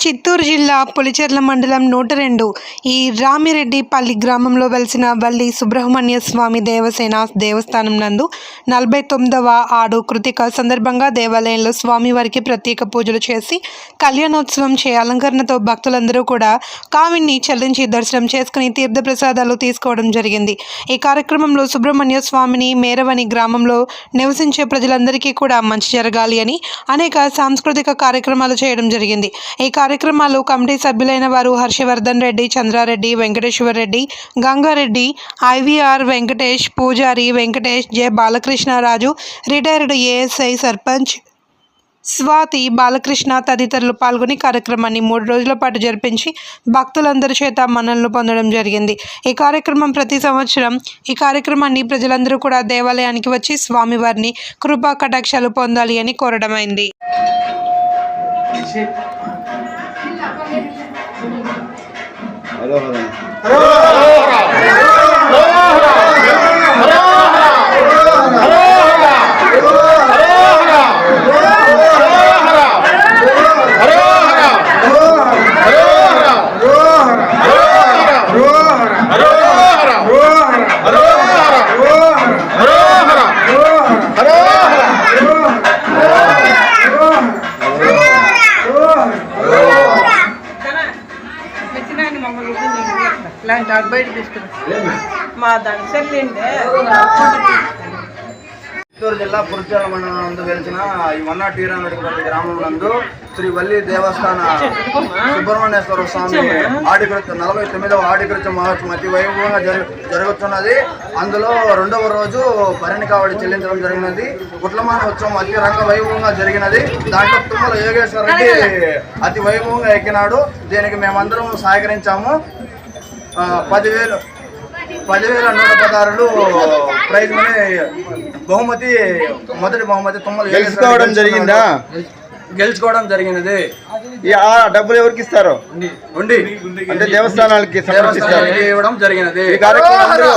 చిత్తూరు జిల్లా పులిచెర్ల మండలం నూట రెండు ఈ రామిరెడ్డిపల్లి గ్రామంలో వెలిసిన వల్లి సుబ్రహ్మణ్య స్వామి దేవసేన దేవస్థానం నందు నలభై తొమ్మిదవ ఆడు కృతిక సందర్భంగా దేవాలయంలో స్వామివారికి ప్రత్యేక పూజలు చేసి కళ్యాణోత్సవం చే అలంకరణతో భక్తులందరూ కూడా కావిని చెల్లించి దర్శనం చేసుకుని తీర్థప్రసాదాలు తీసుకోవడం జరిగింది. ఈ కార్యక్రమంలో సుబ్రహ్మణ్య స్వామిని మేరవని గ్రామంలో నివసించే ప్రజలందరికీ కూడా మంచి జరగాలి అని అనేక సాంస్కృతిక కార్యక్రమాలు చేయడం జరిగింది. ఈ కార్యక్రమాలు కమిటీ సభ్యులైన వారు Harshavardhan Reddy Chandrareddy Venkateswara Reddy Gangareddy IVR Venkatesh Pujari Venkatesh J Balakrishnaraju retired ASI sarpanch Swathi Balakrishna తదితరులు పాల్గొని కార్యక్రమాన్ని మూడు రోజుల పాటు జరిపించి భక్తులందరి చేత మన్నలను పొందడం జరిగింది. ఈ కార్యక్రమం ప్రతి సంవత్సరం ఈ కార్యక్రమాన్ని ప్రజలందరూ కూడా దేవాలయానికి వచ్చి స్వామివారిని కృపా కటాక్షాలు పొందాలి అని కోరడమైంది. রাধা রাধা ఇలాంటి అటు బయట తీసుకుని. మా దాని సెల్లిండే చిత్తూరు జిల్లా పురుచోల మండలం నందు వెలిసిన ఈ వన్నా టీరామెడిపల్లి గ్రామం నందు శ్రీ వల్లి దేవస్థాన సుబ్రహ్మణ్యేశ్వర స్వామి ఆడికృత్యం నలభై తొమ్మిదవ ఆడికృత్య మహోత్సవం అతి వైభవంగా జరు జరుగుతున్నది. అందులో రెండవ రోజు భరణి కావడి చెల్లించడం జరిగినది. గుట్లమాన ఉత్సవం అతి రంగ వైభవంగా జరిగినది. దాంట్లో తుమ్మల యోగేశ్వర రెడ్డి అతి వైభవంగా ఎక్కినాడు. దీనికి మేమందరం సహకరించాము. పదివేలు. పదివేల నూట పదహారులు ప్రైజ్ మనీ బహుమతి మొదటి బహుమతి రెడ్డి గెలుచుకోవడం జరిగిందా? గెలుచుకోవడం జరిగినది. డబ్బులు ఎవరికి ఇస్తారు? ఉండి. అంటే దేవస్థానాలకి ఇవ్వడం జరిగినది. ఈ కార్యక్రమంలో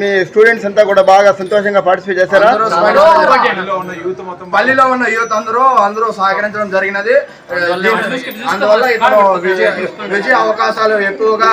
మీ స్టూడెంట్స్ అంతా కూడా బాగా సంతోషంగా పార్టిసిపేట్ చేశారా? పల్లిలో ఉన్న యూత్ అందరూ అందరూ సహకరించడం జరిగినది. అందువల్ల ఇతను విజయ విజయ అవకాశాలు ఎక్కువగా